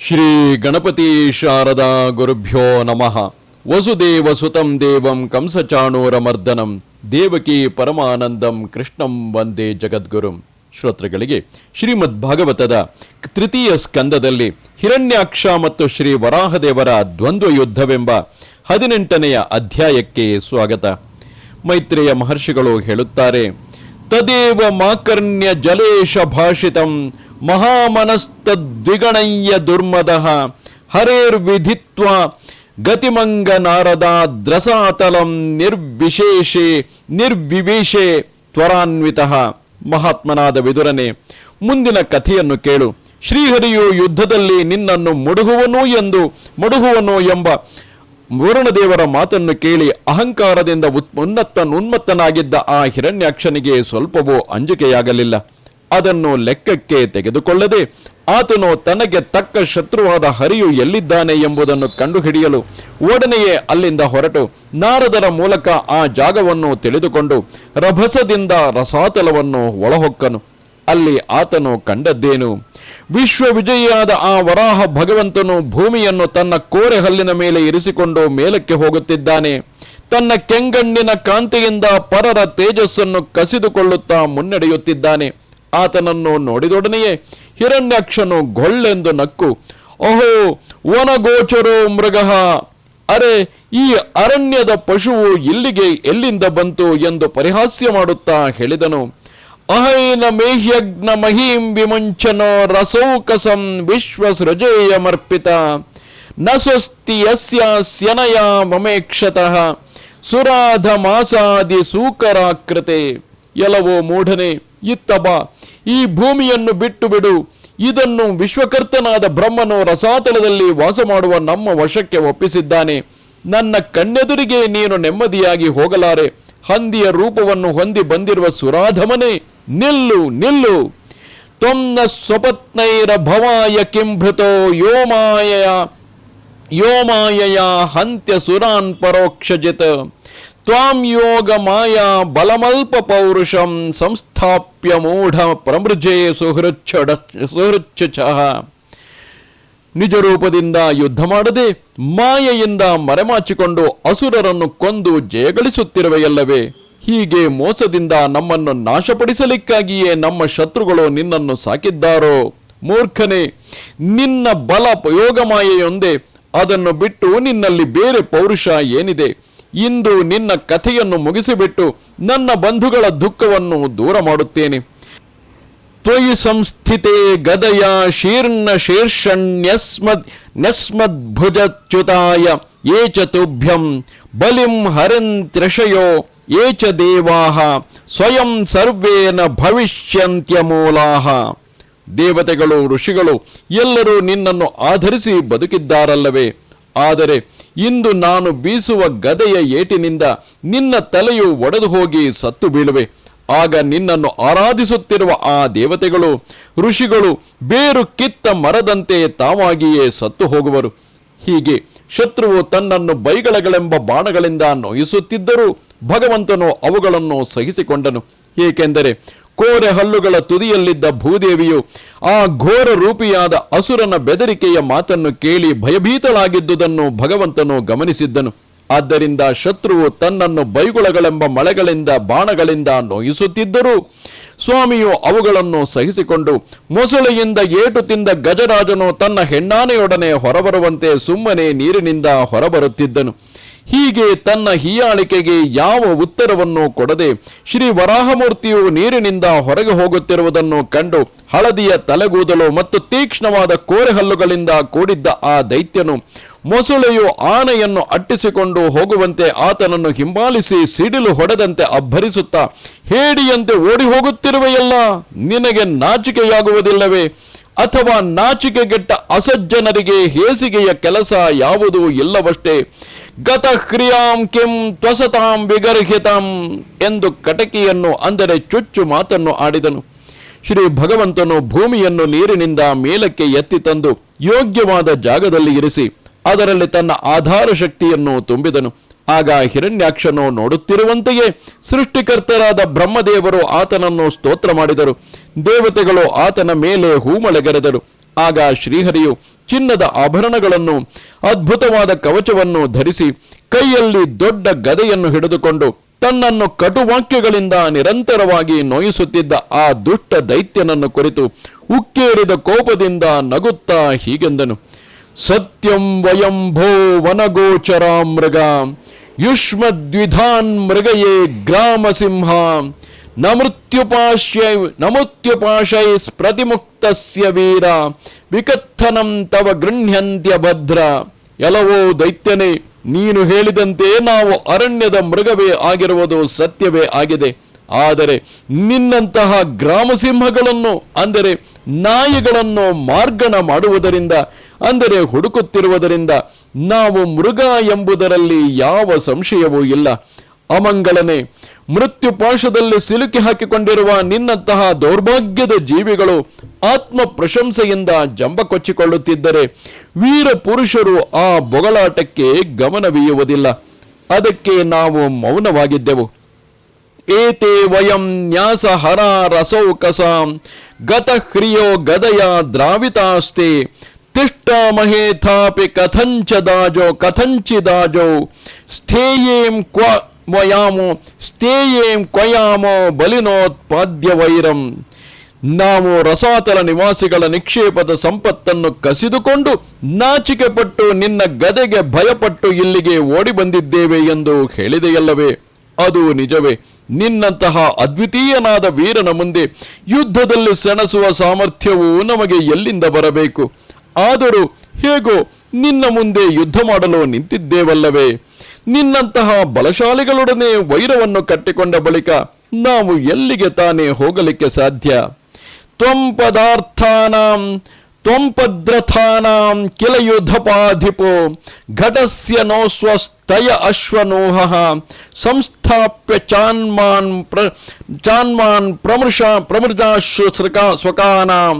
ಶ್ರೀ ಗಣಪತಿ ಶಾರದಾ ಗುರುಭ್ಯೋ ನಮಃ. ವಸುದೇವ ಸುತಂ ದೇವಂ ಕಂಸಚಾಣೂರಮರ್ದನಂ. ದೇವಕಿ ಪರಮಾನಂದಂ ಕೃಷ್ಣಂ ವಂದೇ ಜಗದ್ಗುರುಂ. ಶ್ರೋತೃಗಳಿಗೆ ಶ್ರೀಮದ್ ಭಾಗವತದ ತೃತೀಯ ಸ್ಕಂದದಲ್ಲಿ ಹಿರಣ್ಯಾಕ್ಷ ಮತ್ತು ಶ್ರೀ ವರಾಹದೇವರ ದ್ವಂದ್ವ ಯುದ್ಧವೆಂಬ ಹದಿನೆಂಟನೆಯ ಅಧ್ಯಾಯಕ್ಕೆ ಸ್ವಾಗತ. ಮೈತ್ರೇಯ ಮಹರ್ಷಿಗಳು ಹೇಳುತ್ತಾರೆ, ತದೇವ ಮಾಕರ್ಣ್ಯ ಜಲೇಶ ಭಾಷಿತಂ ಮಹಾಮನಸ್ತದ್ವಿಗಣಯ್ಯ ದುರ್ಮದಃ ಹರೇರ್ವಿಧಿತ್ವ ಗತಿಮಂಗ ನಾರದಾದ್ರಸಾತಲಂ ನಿರ್ವಿಶೇಷೆ ನಿರ್ವಿವೇಶೆ ತ್ವರಾನ್ವಿತ. ಮಹಾತ್ಮನಾದ ವಿದುರನೆ, ಮುಂದಿನ ಕಥೆಯನ್ನು ಕೇಳು. ಶ್ರೀಹರಿಯು ಯುದ್ಧದಲ್ಲಿ ನಿನ್ನನ್ನು ಮುಡುಗುವನು ಎಂದು, ಮುಡುಗುವನು ಎಂಬ ವರುಣದೇವರ ಮಾತನ್ನು ಕೇಳಿ ಅಹಂಕಾರದಿಂದ ಉತ್- ಉನ್ನತ ಉನ್ಮತ್ತನಾಗಿದ್ದ ಆ ಹಿರಣ್ಯಾಕ್ಷನಿಗೆ ಸ್ವಲ್ಪವೂ ಅಂಜಿಕೆಯಾಗಲಿಲ್ಲ. ಅದನ್ನು ಲೆಕ್ಕಕ್ಕೆ ತೆಗೆದುಕೊಳ್ಳದೆ, ಆತನು ತನಗೆ ತಕ್ಕ ಶತ್ರುವಾದ ಹರಿಯು ಎಲ್ಲಿದ್ದಾನೆ ಎಂಬುದನ್ನು ಕಂಡುಹಿಡಿಯಲು ಒಡನೆಯೇ ಅಲ್ಲಿಂದ ಹೊರಟು. ನಾರದರ ಮೂಲಕ ಆ ಜಾಗವನ್ನು ತಿಳಿದುಕೊಂಡು ರಭಸದಿಂದ ರಸಾತಲವನ್ನು ಒಳಹೊಕ್ಕನು. ಅಲ್ಲಿ ಆತನು ಕಂಡದ್ದೇನು? ವಿಶ್ವವಿಜಯಿಯಾದ ಆ ವರಾಹ ಭಗವಂತನು ಭೂಮಿಯನ್ನು ತನ್ನ ಕೋರೆ ಹಲ್ಲಿನ ಮೇಲೆ ಇರಿಸಿಕೊಂಡು ಮೇಲಕ್ಕೆ ಹೋಗುತ್ತಿದ್ದಾನೆ. ತನ್ನ ಕೆಂಗಣ್ಣಿನ ಕಾಂತಿಯಿಂದ ಪರರ ತೇಜಸ್ಸನ್ನು ಕಸಿದುಕೊಳ್ಳುತ್ತಾ ಮುನ್ನಡೆಯುತ್ತಿದ್ದಾನೆ. ಆತನನ್ನು ನೋಡಿದೊಡನೆಯೇ ಹಿರಣ್ಯಾಕ್ಷನು ಗೊಳ್ಳೆಂದು ನಕ್ಕು, ಅಹೋ, ವನಗೋಚರೋ ಮೃಗಃ! ಅರೆ, ಈ ಅರಣ್ಯದ ಪಶುವು ಇಲ್ಲಿಗೆ ಎಲ್ಲಿಂದ ಬಂತು ಎಂದು ಪರಿಹಾಸ್ಯ ಮಾಡುತ್ತಾ ಹೇಳಿದನು. ಅಹೈನ ಮೇಹ್ಯಗ್ನ ಮಹೀಂ ವಿಮುಂಚನೋ ರಸೌಕಸಂ ವಿಶ್ವಸೃಜೇಯಮರ್ಪಿತ ನ ಸ್ವಸ್ತಿ ಯಸ್ಯಾಸ್ಯನಯ ಮಮೇಕ್ಷತಃ. ಸುರಾಧ ಮಾಸಾದಿ ಸೂಕರಾಕೃತೆ. ಎಲವೋ ಮೂಢನೆ, ಇತ್ತ ಬಾ. ಈ ಭೂಮಿಯನ್ನು ಬಿಟ್ಟು ಬಿಡು. ಇದನ್ನು ವಿಶ್ವಕರ್ತನಾದ ಬ್ರಹ್ಮನು ರಸಾತಲದಲ್ಲಿ ವಾಸ ಮಾಡುವ ನಮ್ಮ ವಶಕ್ಕೆ ಒಪ್ಪಿಸಿದ್ದಾನೆ. ನನ್ನ ಕಣ್ಣೆದುರಿಗೆ ನೀನು ನೆಮ್ಮದಿಯಾಗಿ ಹೋಗಲಾರೆ. ಹಂದಿಯ ರೂಪವನ್ನು ಹೊಂದಿ ಬಂದಿರುವ ಸುರಾಧಮನೆ, ನಿಲ್ಲು ನಿಲ್ಲು. ತ್ವಮ್ನ ಸ್ವಪತ್ನೈರ ಭವಾಯ ಕಿಂಭೃತೋ ಯೋಮಾಯ ಯೋಮಾಯಯ ಹಂತ್ಯ ಸುರಾನ್ ಪರೋಕ್ಷಜಿತ್. ತ್ವಾಂ ಯೋಗ ಮಾಯಾ ಬಲಮಲ್ಪ ಪೌರುಷಂ ಸಂಸ್ಥಾಪ್ಯ ಮೂಢ ಪ್ರಮೃಜೆ ಸುಹೃಚ್ಛ ಸುಹೃಚ್ಛ ನಿಜ ರೂಪದಿಂದ ಯುದ್ಧ ಮಾಡದೆ ಮಾಯೆಯಿಂದ ಮರೆಮಾಚಿಕೊಂಡು ಅಸುರರನ್ನು ಕೊಂದು ಜಯಗಳಿಸುತ್ತಿರುವೆಯಲ್ಲವೇ? ಹೀಗೆ ಮೋಸದಿಂದ ನಮ್ಮನ್ನು ನಾಶಪಡಿಸಲಿಕ್ಕಾಗಿಯೇ ನಮ್ಮ ಶತ್ರುಗಳು ನಿನ್ನನ್ನು ಸಾಕಿದ್ದಾರೋ? ಮೂರ್ಖನೇ, ನಿನ್ನ ಬಲ ಯೋಗಮಾಯೆಯೊಂದೇ ಅದನ್ನು ಬಿಟ್ಟು ನಿನ್ನಲ್ಲಿ ಬೇರೆ ಪೌರುಷ ಏನಿದೆ? ಇಂದು ನಿನ್ನ ಕಥೆಯನ್ನು ಮುಗಿಸಿಬಿಟ್ಟು ನನ್ನ ಬಂಧುಗಳ ದುಃಖವನ್ನು ದೂರ ಮಾಡುತ್ತೇನೆ. ತ್ವಯಿ ಸಂಸ್ಥಿತೆ ಗದಯ ಶೀರ್ಣ ಶೀರ್ಷಣ್ಯಸ್ಮದ್ ನ್ಯಸ್ಮದ್ಭುಜಚ್ಯುತಾಯ ಯೇ ಚ ತುಭ್ಯಂ ಬಲಿಂ ಹರಂತ್ರಿಷಯೋ ಏ ಚ ದೇವಾಹ ಸ್ವಯಂ ಸರ್ವೇನ ಭವಿಷ್ಯಂತ್ಯಮೂಲಾಹ. ದೇವತೆಗಳು, ಋಷಿಗಳು ಎಲ್ಲರೂ ನಿನ್ನನ್ನು ಆಧರಿಸಿ ಬದುಕಿದ್ದಾರಲ್ಲವೇ. ಆದರೆ ಇಂದು ನಾನು ಬೀಸುವ ಗದೆಯ ಏಟಿನಿಂದ ನಿನ್ನ ತಲೆಯು ಒಡೆದು ಹೋಗಿ ಸತ್ತು ಬೀಳುವೆ. ಆಗ ನಿನ್ನನ್ನು ಆರಾಧಿಸುತ್ತಿರುವ ಆ ದೇವತೆಗಳು, ಋಷಿಗಳು ಬೇರು ಕಿತ್ತ ಮರದಂತೆ ತಾವಾಗಿಯೇ ಸತ್ತು ಹೋಗುವರು. ಹೀಗೆ ಶತ್ರುವು ತನ್ನನ್ನು ಬೈಗಳಗಳೆಂಬ ಬಾಣಗಳಿಂದ ನೋಯಿಸುತ್ತಿದ್ದರೂ ಭಗವಂತನು ಅವುಗಳನ್ನು ಸಹಿಸಿಕೊಂಡನು. ಏಕೆಂದರೆ ಕೋರೆ ಹಲ್ಲುಗಳ ತುದಿಯಲ್ಲಿದ್ದ ಭೂದೇವಿಯು ಆ ಘೋರ ರೂಪಿಯಾದ ಅಸುರನ ಬೆದರಿಕೆಯ ಮಾತನ್ನು ಕೇಳಿ ಭಯಭೀತಳಾಗಿದ್ದುದನ್ನು ಭಗವಂತನು ಗಮನಿಸಿದ್ದನು. ಆದ್ದರಿಂದ ಶತ್ರುವು ತನ್ನನ್ನು ಬೈಗುಳಗಳೆಂಬ ಮಳೆಗಳಿಂದ ಬಾಣಗಳಿಂದ ನೋಯಿಸುತ್ತಿದ್ದರೂ ಸ್ವಾಮಿಯು ಅವುಗಳನ್ನು ಸಹಿಸಿಕೊಂಡು ಮೊಸಳೆಯಿಂದ ಏಟು ತಿಂದ ಗಜರಾಜನು ತನ್ನ ಹೆಣ್ಣಾನೆಯೊಡನೆ ಹೊರಬರುವಂತೆ ಸುಮ್ಮನೆ ನೀರಿನಿಂದ ಹೊರಬರುತ್ತಿದ್ದನು. ಹೀಗೆ ತನ್ನ ಹೀಯಾಳಿಕೆಗೆ ಯಾವ ಉತ್ತರವನ್ನು ಕೊಡದೆ ಶ್ರೀ ವರಾಹಮೂರ್ತಿಯು ನೀರಿನಿಂದ ಹೊರಗೆ ಹೋಗುತ್ತಿರುವುದನ್ನು ಕಂಡು ಹಳದಿಯ ತಲೆಗೂದಲು ಮತ್ತು ತೀಕ್ಷ್ಣವಾದ ಕೋರೆಹಲ್ಲುಗಳಿಂದ ಕೂಡಿದ್ದ ಆ ದೈತ್ಯನು ಮೊಸಳೆಯು ಆನೆಯನ್ನು ಅಟ್ಟಿಸಿಕೊಂಡು ಹೋಗುವಂತೆ ಆತನನ್ನು ಹಿಂಬಾಲಿಸಿ ಸಿಡಿಲು ಹೊಡೆದಂತೆ ಅಬ್ಬರಿಸುತ್ತಾ, ಹೇಡಿಯಂತೆ ಓಡಿ ಹೋಗುತ್ತಿರುವೆಯಲ್ಲ, ನಿನಗೆ ನಾಚಿಕೆಯಾಗುವುದಿಲ್ಲವೇ? ಅಥವಾ ನಾಚಿಕೆಗೆಟ್ಟ ಅಸಜ್ಜನರಿಗೆ ಹೇಸಿಗೆಯ ಕೆಲಸ ಯಾವುದೂ ಇಲ್ಲವಷ್ಟೇ. ಗತಕ್ರಿಯಾಂ ಕಿಂ ತ್ವಸತಾಂ ವಿಗರ್ಹಿತಾಂ ಎಂದು ಕಟಕಿಯನ್ನು, ಅಂದರೆ ಚುಚ್ಚು ಮಾತನ್ನು ಆಡಿದನು. ಶ್ರೀ ಭಗವಂತನು ಭೂಮಿಯನ್ನು ನೀರಿನಿಂದ ಮೇಲಕ್ಕೆ ಎತ್ತಿ ತಂದು ಯೋಗ್ಯವಾದ ಜಾಗದಲ್ಲಿ ಇರಿಸಿ, ಅದರಲ್ಲಿ ತನ್ನ ಆಧಾರ ಶಕ್ತಿಯನ್ನು ತುಂಬಿದನು. ಆಗ ಹಿರಣ್ಯಾಕ್ಷನು ನೋಡುತ್ತಿರುವಂತೆಯೇ ಸೃಷ್ಟಿಕರ್ತರಾದ ಬ್ರಹ್ಮದೇವರು ಆತನನ್ನು ಸ್ತೋತ್ರ ಮಾಡಿದರು. ದೇವತೆಗಳು ಆತನ ಮೇಲೆ ಹೂಮಳೆಗರೆದರು. ಆಗ ಶ್ರೀಹರಿಯು ಚಿನ್ನದ ಆಭರಣಗಳನ್ನು, ಅದ್ಭುತವಾದ ಕವಚವನ್ನು ಧರಿಸಿ ಕೈಯಲ್ಲಿ ದೊಡ್ಡ ಗದೆಯನ್ನು ಹಿಡಿದುಕೊಂಡು ತನ್ನನ್ನು ಕಟುವಾಕ್ಯಗಳಿಂದ ನಿರಂತರವಾಗಿ ನೋಯಿಸುತ್ತಿದ್ದ ಆ ದುಷ್ಟ ದೈತ್ಯನನ್ನು ಕುರಿತು ಉಕ್ಕೇರಿದ ಕೋಪದಿಂದ ನಗುತ್ತಾ ಹೀಗೆಂದನು. ಸತ್ಯಂ ವಯಂ ಭೋ ವನಗೋಚರ ಮೃಗ ಯುಷ್ಮದ್ವಿಧಾನ್ ಮೃಗಯೇ ಗ್ರಾಮ ಸಿಂಹ ನ ಪ್ರತಿ ನ ಪ್ರತಿಮುಕ್ತಸ್ಯ ವೀರ, ವಿಕಥನಂ ತವ ಗೃಹ್ಯಂತ್ಯ ಭದ್ರ. ಎಲ್ಲವೋ ದೈತ್ಯನೇ, ನೀನು ಹೇಳಿದಂತೆ ನಾವು ಅರಣ್ಯದ ಮೃಗವೇ ಆಗಿರುವುದು ಸತ್ಯವೇ ಆಗಿದೆ. ಆದರೆ ನಿನ್ನಂತಹ ಗ್ರಾಮಸಿಂಹಗಳನ್ನು, ಅಂದರೆ ನಾಯಿಗಳನ್ನು ಮಾರ್ಗಣ ಮಾಡುವುದರಿಂದ, ಅಂದರೆ ಹುಡುಕುತ್ತಿರುವುದರಿಂದ ನಾವು ಮೃಗ ಎಂಬುದರಲ್ಲಿ ಯಾವ ಸಂಶಯವೂ ಇಲ್ಲ. ಅಮಂಗಳನೆ ಮೃತ್ಯುಪಾಶದಲ್ಲಿ ಸಿಲುಕಿ ಹಾಕಿಕೊಂಡಿರುವ ನಿನ್ನಂತಹ ದೌರ್ಭಾಗ್ಯದ ಜೀವಿಗಳು ಆತ್ಮ ಪ್ರಶಂಸೆಯಿಂದ ಜಂಬ ಕೊಚ್ಚಿಕೊಳ್ಳುತ್ತಿದ್ದರೆ ವೀರ ಪುರುಷರು ಆ ಬೊಗಳಾಟಕ್ಕೆ ಗಮನವೀಯುವುದಿಲ್ಲ ಅದಕ್ಕೆ ನಾವು ಮೌನವಾಗಿದ್ದೆವು. ಏತೆ ವಯಂ ನ್ಯಾಸ ಹರ ರಸೌಕಸಾಂ ಗತಹ್ರಿಯೋ ಗದಯ ದ್ರಾವಿತಾಸ್ತೆ ದಾಜೋ ಕಥಂಚಿ ದಾಜೋ ಸ್ಥೇಯೇಂ ಕ್ವ ವಯಾಮೋ ಸ್ಥೇಯೇಂ ಕ್ವಯಾಮೋ ಬಲಿನೋತ್ಪಾದ್ಯ ವೈರಂ ನಾವು ರಸಾತಲ ನಿವಾಸಿಗಳ ನಿಕ್ಷೇಪದ ಸಂಪತ್ತನ್ನು ಕಸಿದುಕೊಂಡು ನಾಚಿಕೆ ಪಟ್ಟು ನಿನ್ನ ಗದೆಗೆ ಭಯಪಟ್ಟು ಇಲ್ಲಿಗೆ ಓಡಿ ಬಂದಿದ್ದೇವೆ ಎಂದು ಹೇಳಿದೆಯಲ್ಲವೇ? ಅದು ನಿಜವೇ. ನಿನ್ನಂತಹ ಅದ್ವಿತೀಯನಾದ ವೀರನ ಮುಂದೆ ಯುದ್ಧದಲ್ಲಿ ಸೆಣಸುವ ಸಾಮರ್ಥ್ಯವು ನಮಗೆ ಎಲ್ಲಿಂದ ಬರಬೇಕು? ಆದರೂ ಹೇಗೋ ನಿನ್ನ ಮುಂದೆ ಯುದ್ಧ ಮಾಡಲು ನಿಂತಿದ್ದೇವಲ್ಲವೇ? ನಿನ್ನಂತಹ ಬಲಶಾಲಿಗಳೊಡನೆ ವೈರವನ್ನು ಕಟ್ಟಿಕೊಂಡ ಬಳಿಕ ನಾವು ಎಲ್ಲಿಗೆ ತಾನೇ ಹೋಗಲಿಕ್ಕೆ ಸಾಧ್ಯ? ತ್ವಂ ಪದಾರ್ಥಾನಾಂ ತ್ವಂಪದ್ರಥಾನಾಂ ಕಿಲ ಯುಧಪಾಧಿಪೋ ಘಟಸ್ಯ ನೋಸ್ವಸ್ತಯ ಅಶ್ವನೋಹ, ಸಂಸ್ಥಾಪ್ಯ ಚಾನ್ಮಾನ್ ಪ್ರ, ಚಾನ್ಮಾನ್ ಪ್ರಮೃಷ ಪ್ರಮೃಜಾಶ್ರು ಸೃಕಾ ಸ್ವಕಾನಾಂ,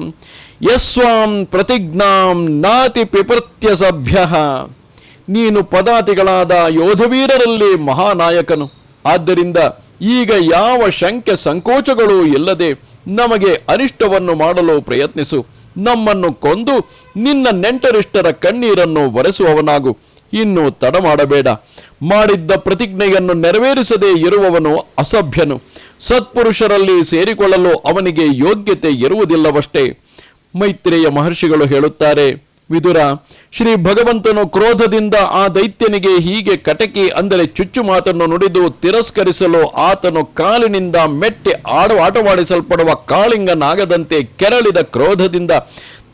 ಯಸ್ವಾಂ ಪ್ರತಿಜ್ಞಾಂ ನಾತಿ ಪಿಪೃತ್ಯ ಸಭ್ಯ ನೀನು ಪದಾತಿಗಳಾದ ಯೋಧವೀರರಲ್ಲಿ ಮಹಾನಾಯಕನು. ಆದ್ದರಿಂದ ಈಗ ಯಾವ ಶಂಕೆ ಸಂಕೋಚಗಳು ಇಲ್ಲದೆ ನಮಗೆ ಅನಿಷ್ಟವನ್ನು ಮಾಡಲು ಪ್ರಯತ್ನಿಸು. ನಮ್ಮನ್ನು ಕೊಂದು ನಿನ್ನ ನೆಂಟರಿಷ್ಟರ ಕಣ್ಣೀರನ್ನು ಒರೆಸುವವನಾಗು. ಇನ್ನು ತಡ ಮಾಡಬೇಡ. ಮಾಡಿದ್ದ ಪ್ರತಿಜ್ಞೆಯನ್ನು ನೆರವೇರಿಸದೇ ಇರುವವನು ಅಸಭ್ಯನು. ಸತ್ಪುರುಷರಲ್ಲಿ ಸೇರಿಕೊಳ್ಳಲು ಅವನಿಗೆ ಯೋಗ್ಯತೆ ಇರುವುದಿಲ್ಲವಷ್ಟೇ. ಮೈತ್ರೇಯ ಮಹರ್ಷಿಗಳು ಹೇಳುತ್ತಾರೆ ವಿದುರ, ಶ್ರೀ ಭಗವಂತನು ಕ್ರೋಧದಿಂದ ಆ ದೈತ್ಯನಿಗೆ ಹೀಗೆ ಕಟಕಿ ಅಂದರೆ ಚುಚ್ಚು ಮಾತನ್ನು ನುಡಿದು ತಿರಸ್ಕರಿಸಲು ಆತನು ಕಾಲಿನಿಂದ ಮೆಟ್ಟಿ ಆಡು ಆಟವಾಡಿಸಲ್ಪಡುವ ಕಾಳಿಂಗನಾಗದಂತೆ ಕೆರಳಿದ ಕ್ರೋಧದಿಂದ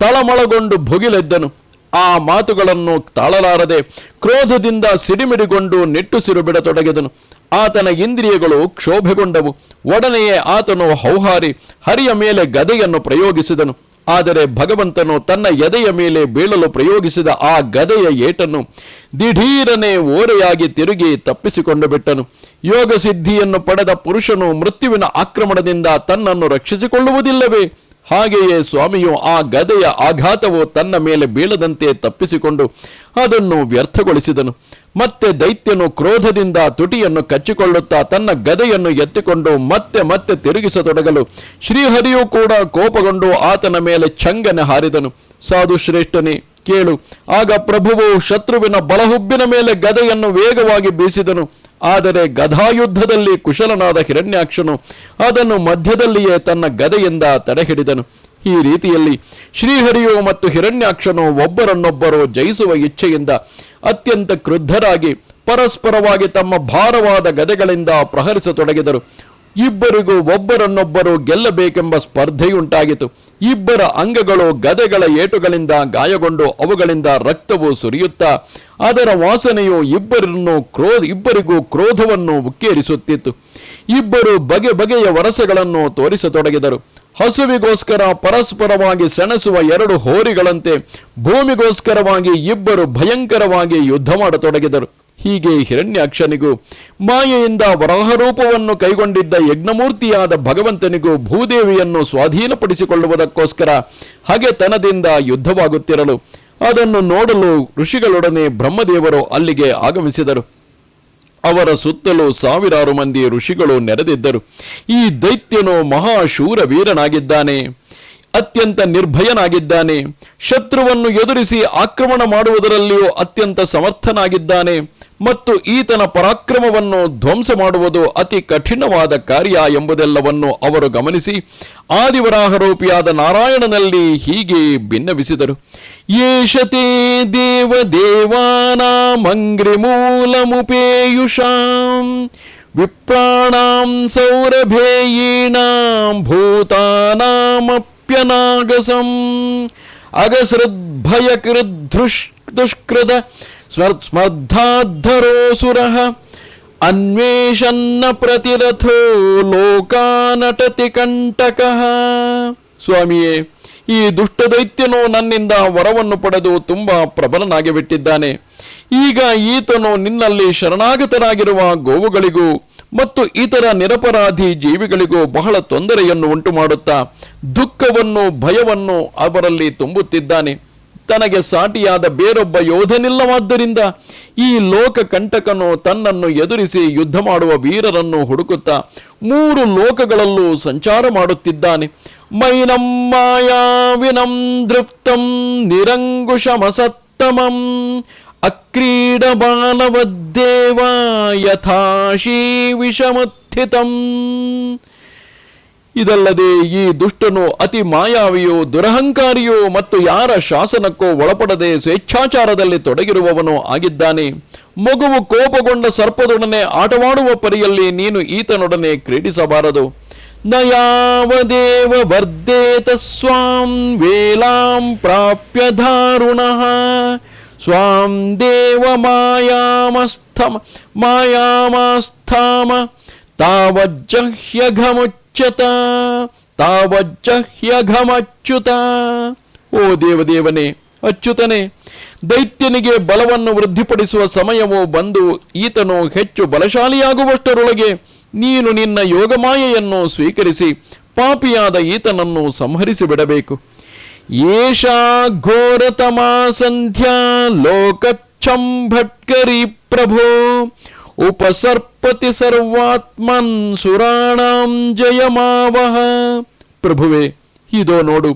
ತಳಮಳಗೊಂಡು ಭುಗಿಲೆದ್ದನು. ಆ ಮಾತುಗಳನ್ನು ತಾಳಲಾರದೆ ಕ್ರೋಧದಿಂದ ಸಿಡಿಮಿಡಿಗೊಂಡು ನಿಟ್ಟುಸಿರು ಬಿಡತೊಡಗಿದನು. ಆತನ ಇಂದ್ರಿಯಗಳು ಕ್ಷೋಭೆಗೊಂಡವು. ಒಡನೆಯೇ ಆತನು ಹೌಹಾರಿ ಹರಿಯ ಮೇಲೆ ಗದೆಯನ್ನು ಪ್ರಯೋಗಿಸಿದನು. ಆದರೆ ಭಗವಂತನು ತನ್ನ ಎದೆಯ ಮೇಲೆ ಬೀಳಲು ಪ್ರಯೋಗಿಸಿದ ಆ ಗದೆಯ ಏಟನ್ನು ದಿಢೀರನೆ ಓರೆಯಾಗಿ ತಿರುಗಿ ತಪ್ಪಿಸಿಕೊಂಡು ಬಿಟ್ಟನು. ಯೋಗ ಸಿದ್ಧಿಯನ್ನು ಪಡೆದ ಪುರುಷನು ಮೃತ್ಯುವಿನ ಆಕ್ರಮಣದಿಂದ ತನ್ನನ್ನು ರಕ್ಷಿಸಿಕೊಳ್ಳುವುದಿಲ್ಲವೇ? ಹಾಗೆಯೇ ಸ್ವಾಮಿಯು ಆ ಗದೆಯ ಆಘಾತವು ತನ್ನ ಮೇಲೆ ಬೀಳದಂತೆ ತಪ್ಪಿಸಿಕೊಂಡು ಅದನ್ನು ವ್ಯರ್ಥಗೊಳಿಸಿದನು. ಮತ್ತೆ ದೈತ್ಯನು ಕ್ರೋಧದಿಂದ ತುಟಿಯನ್ನು ಕಚ್ಚಿಕೊಳ್ಳುತ್ತಾ ತನ್ನ ಗದೆಯನ್ನು ಎತ್ತಿಕೊಂಡು ಮತ್ತೆ ಮತ್ತೆ ತಿರುಗಿಸತೊಡಗಲು. ಶ್ರೀಹರಿಯು ಕೂಡ ಕೋಪಗೊಂಡು ಆತನ ಮೇಲೆ ಚಂಗನೆ ಹಾರಿದನು. ಸಾಧು ಶ್ರೇಷ್ಠನೇ, ಕೇಳು. ಆಗ ಪ್ರಭುವು ಶತ್ರುವಿನ ಬಲಹುಬ್ಬಿನ ಮೇಲೆ ಗದೆಯನ್ನು ವೇಗವಾಗಿ ಬೀಸಿದನು. ಆದರೆ ಗದಾಯುದ್ಧದಲ್ಲಿ ಕುಶಲನಾದ ಹಿರಣ್ಯಾಕ್ಷನು ಅದನ್ನು ಮಧ್ಯದಲ್ಲಿಯೇ ತನ್ನ ಗದೆಯಿಂದ ತಡೆಹಿಡಿದನು. ಈ ರೀತಿಯಲ್ಲಿ ಶ್ರೀಹರಿಯು ಮತ್ತು ಹಿರಣ್ಯಾಕ್ಷನು ಒಬ್ಬರನ್ನೊಬ್ಬರು ಜಯಿಸುವ ಇಚ್ಛೆಯಿಂದ ಅತ್ಯಂತ ಕ್ರುದ್ಧರಾಗಿ ಪರಸ್ಪರವಾಗಿ ತಮ್ಮ ಭಾರವಾದ ಗದೆಗಳಿಂದ ಪ್ರಹರಿಸತೊಡಗಿದರು. ಇಬ್ಬರಿಗೂ ಒಬ್ಬರನ್ನೊಬ್ಬರು ಗೆಲ್ಲಬೇಕೆಂಬ ಸ್ಪರ್ಧೆಯುಂಟಾಗಿತು ಇಬ್ಬರ ಅಂಗಗಳು ಗದೆಗಳ ಏಟುಗಳಿಂದ ಗಾಯಗೊಂಡು ಅವುಗಳಿಂದ ರಕ್ತವು ಸುರಿಯುತ್ತಾ, ಅದರ ವಾಸನೆಯು ಇಬ್ಬರನ್ನು ಕ್ರೋಧ ಇಬ್ಬರಿಗೂ ಕ್ರೋಧವನ್ನು ಉಕ್ಕೇರಿಸುತ್ತಿತ್ತು. ಇಬ್ಬರು ಬಗೆ ಬಗೆಯ ವರಸೆಗಳನ್ನು ತೋರಿಸತೊಡಗಿದರು. ಹಸುವಿಗೋಸ್ಕರ ಪರಸ್ಪರವಾಗಿ ಸೆಣಸುವ ಎರಡು ಹೋರಿಗಳಂತೆ ಭೂಮಿಗೋಸ್ಕರವಾಗಿ ಇಬ್ಬರು ಭಯಂಕರವಾಗಿ ಯುದ್ಧ ಮಾಡತೊಡಗಿದರು. ಹೀಗೆ ಹಿರಣ್ಯಾಕ್ಷನಿಗೂ, ಮಾಯೆಯಿಂದ ವರಾಹರೂಪವನ್ನು ಕೈಗೊಂಡಿದ್ದ ಯಜ್ಞಮೂರ್ತಿಯಾದ ಭಗವಂತನಿಗೂ ಭೂದೇವಿಯನ್ನು ಸ್ವಾಧೀನಪಡಿಸಿಕೊಳ್ಳುವುದಕ್ಕೋಸ್ಕರ ಹಗೆತನದಿಂದ ಯುದ್ಧವಾಗುತ್ತಿರಲು. ಅದನ್ನು ನೋಡಲು ಋಷಿಗಳೊಡನೆ ಬ್ರಹ್ಮದೇವರು ಅಲ್ಲಿಗೆ ಆಗಮಿಸಿದರು. ಅವರ ಸುತ್ತಲೂ ಸಾವಿರಾರು ಮಂದಿ ಋಷಿಗಳು ನೆರೆದಿದ್ದರು. ಈ ದೈತ್ಯನು ಮಹಾಶೂರ ವೀರನಾಗಿದ್ದಾನೆ. ಅತ್ಯಂತ ನಿರ್ಭಯನಾಗಿದ್ದಾನೆ. ಶತ್ರುವನ್ನು ಎದುರಿಸಿ ಆಕ್ರಮಣ ಮಾಡುವುದರಲ್ಲಿಯೂ ಅತ್ಯಂತ ಸಮರ್ಥನಾಗಿದ್ದಾನೆ ಮತ್ತು ಈತನ ಪರಾಕ್ರಮವನ್ನು ಧ್ವಂಸ ಮಾಡುವುದು ಅತಿ ಕಠಿಣವಾದ ಕಾರ್ಯ ಎಂಬುದೆಲ್ಲವನ್ನು ಅವರು ಗಮನಿಸಿ. ಆದಿವರಾಹರೂಪಿಯಾದ ನಾರಾಯಣನಲ್ಲಿ ಹೀಗೆ ಭಿನ್ನವಿಸಿದರು येषते देवदेवानामङ्घ्रिमूलमुपेयुषाम् विप्राणां सौरभेयीणां भूतानामप्यनागसम् अगसृद्भयकृद्दुष्कृत स्मर्धाद्धरोऽसुरः अन्वेषन्न प्रतिरथो लोकानटति कंटक स्वामी ಈ ದುಷ್ಟ ದೈತ್ಯನು ನನ್ನಿಂದ ವರವನ್ನು ಪಡೆದು ತುಂಬಾ ಪ್ರಬಲನಾಗಿ ಬಿಟ್ಟಿದ್ದಾನೆ ಈಗ ಈತನು ನಿನ್ನಲ್ಲಿ ಶರಣಾಗತರಾಗಿರುವ ಗೋವುಗಳಿಗೂ ಮತ್ತು ಇತರ ನಿರಪರಾಧಿ ಜೀವಿಗಳಿಗೂ ಬಹಳ ತೊಂದರೆಯನ್ನು ಉಂಟು ಮಾಡುತ್ತಾ ದುಃಖವನ್ನು, ಭಯವನ್ನು ಅವರಲ್ಲಿ ತುಂಬುತ್ತಿದ್ದಾನೆ. ತನಗೆ ಸಾಟಿಯಾದ ಬೇರೊಬ್ಬ ಯೋಧನಿಲ್ಲವಾದ್ದರಿಂದ ಈ ಲೋಕ ಕಂಟಕನು ತನ್ನನ್ನು ಎದುರಿಸಿ ಯುದ್ಧ ಮಾಡುವ ವೀರರನ್ನು ಹುಡುಕುತ್ತಾ ಮೂರು ಲೋಕಗಳಲ್ಲೂ ಸಂಚಾರ ಮಾಡುತ್ತಿದ್ದಾನೆ. ಮಾಯಾವಿನಂ ದೃಪ್ತಂ ನಿರಂಗುಷಮಸತ್ತಮಂ ಅಕ್ರೀಡ ಬಾಲವದ್ದೇವ ಯಥಾಶೀ ವಿಷಮಥಿತಂ ಇದಲ್ಲದೆ ಈ ದುಷ್ಟನು ಅತಿ ಮಾಯಾವಿಯೋ, ದುರಹಂಕಾರಿಯೋ ಮತ್ತು ಯಾರ ಶಾಸನಕ್ಕೋ ಒಳಪಡದೆ ಸ್ವೇಚ್ಛಾಚಾರದಲ್ಲಿ ತೊಡಗಿರುವವನೋ ಆಗಿದ್ದಾನೆ. ಮಗುವು ಕೋಪಗೊಂಡ ಸರ್ಪದೊಡನೆ ಆಟವಾಡುವ ಪರಿಯಲ್ಲಿ ನೀನು ಈತನೊಡನೆ ಕ್ರೀಡಿಸಬಾರದು. ನ ಯಾವದೇವ ವರ್ಧೇತ ಸ್ವಾಂ ವೇಲಾಂ ಪ್ರಾಪ್ಯ ಧಾರುಣಃ. ಸ್ವಾಂ ದೇವ ಮಾಯಾಮಸ್ಥಮ ಘಮುಚ್ಯತ ತಾವಜ್ಜಹ್ಯಘಮುಚ್ಯತ. ತಾವಜ್ಜಹ್ಯಘಮಚ್ಯುತ. ಓ ದೇವದೇವನೇ, ಅಚ್ಯುತನೇ, ದೈತ್ಯನಿಗೆ ಬಲವನ್ನು ವೃದ್ಧಿಪಡಿಸುವ ಸಮಯವು ಬಂದು ಈತನು ಹೆಚ್ಚು ಬಲಶಾಲಿಯಾಗುವಷ್ಟರೊಳಗೆ ನೀನು ನಿನ್ನ ಯೋಗಮಾಯೆಯನ್ನು ಸ್ವೀಕರಿಸಿ ಪಾಪಿಯಾದ ಈತನನ್ನು ಸಂಹರಿಸಿ ಬಿಡಬೇಕು. ಏಷಾ ಘೋರತಮಾ ಸಂಧ್ಯಾ ಲೋಕಚ್ಛಂ ಭಟ್ಕರಿ ಪ್ರಭೋ. ಉಪಸರ್ಪತಿ ಸರ್ವಾತ್ಮನ್ ಸುರಾಣಾಂ ಜಯಮಾವಹ. ಪ್ರಭುವೆ, ಇದೋ ನೋಡು,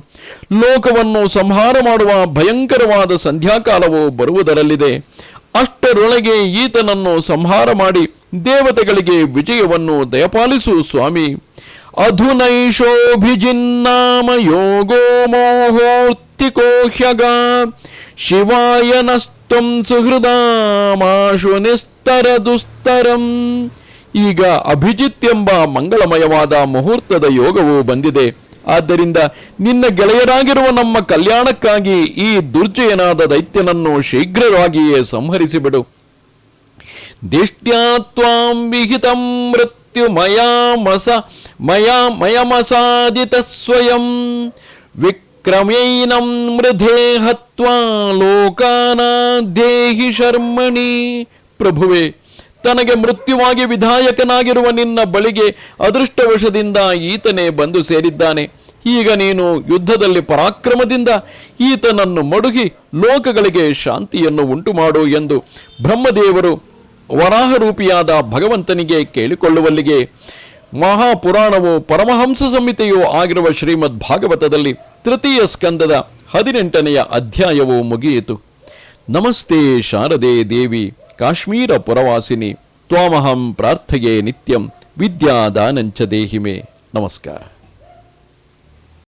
ಲೋಕವನ್ನು ಸಂಹಾರ ಮಾಡುವ ಭಯಂಕರವಾದ ಸಂಧ್ಯಾಕಾಲವು ಬರುವುದರಲ್ಲಿದೆ. ಅಷ್ಟರೊಳಗೆ ಈತನನ್ನು ಸಂಹಾರ ಮಾಡಿ ದೇವತೆಗಳಿಗೆ ವಿಜಯವನ್ನು ದಯಪಾಲಿಸು, ಸ್ವಾಮಿ. ಅಧುನೈಷೋಭಿಜಿನ್ನಾಮ ಯೋಗೋ ಮೋಹೋರ್ತಿಕೋ ಹ್ಯಗ. ಶಿವಾಯ ನಸ್ತ್ವಂ ಸುಹೃದಾಮಾಶು ನಿಸ್ತರ ದುಸ್ತರಂ. ಈಗ ಅಭಿಜಿತ್ ಎಂಬ ಮಂಗಳಮಯವಾದ ಮುಹೂರ್ತದ ಯೋಗವು ಬಂದಿದೆ. ಆದ್ದರಿಂದ ನಿನ್ನ ಗೆಳೆಯರಾಗಿರುವ ನಮ್ಮ ಕಲ್ಯಾಣಕ್ಕಾಗಿ ಈ ದುರ್ಜಯನಾದ ದೈತ್ಯನನ್ನು ಶೀಘ್ರವಾಗಿಯೇ ಸಂಹರಿಸಿಬಿಡು. ದಿಷ್ಟ್ಯಾ ತ್ವಾಂ ವಿಹಿತಂ ಮೃತ್ಯು ಮಯಾಮಸ ಮಯಾ ಮಯಮಸಾದಿತ ಸ್ವಯಂ. ವಿಕ್ರಮೈನಂ ಮೃಧೇ ಹತ್ವಾ ಶರ್ಮಣಿ. ಪ್ರಭುವೆ, ತನಗೆ ಮೃತ್ಯುವಾಗಿ ವಿಧಾಯಕನಾಗಿರುವ ನಿನ್ನ ಬಳಿಗೆ ಅದೃಷ್ಟವಶದಿಂದ ಈತನೇ ಬಂದು ಸೇರಿದ್ದಾನೆ. ಈಗ ನೀನು ಯುದ್ಧದಲ್ಲಿ ಪರಾಕ್ರಮದಿಂದ ಈತನನ್ನು ಮಡುಗಿ ಲೋಕಗಳಿಗೆ ಶಾಂತಿಯನ್ನು ಉಂಟು ಮಾಡು ಎಂದು ಬ್ರಹ್ಮದೇವರು ವರಾಹರೂಪಿಯಾದ ಭಗವಂತನಿಗೆ ಕೇಳಿಕೊಳ್ಳುವಲ್ಲಿಗೆ ಮಹಾಪುರಾಣವು ಪರಮಹಂಸ ಸಂಹಿತೆಯೂ ಆಗಿರುವ ಶ್ರೀಮದ್ ಭಾಗವತದಲ್ಲಿ ತೃತೀಯ ಸ್ಕಂದದ ಹದಿನೆಂಟನೆಯ ಅಧ್ಯಾಯವು ಮುಗಿಯಿತು. ನಮಸ್ತೆ ಶಾರದೆ ದೇವಿ, ಕಾಶ್ಮೀರ ಪುರವಾಸಿನಿ, ತ್ವಾಮಹಂ ಪ್ರಾರ್ಥಯೇ ನಿತ್ಯಂ, ವಿದ್ಯಾದಾನಂಚ ದೇಹಿಮೆ. ನಮಸ್ಕಾರ.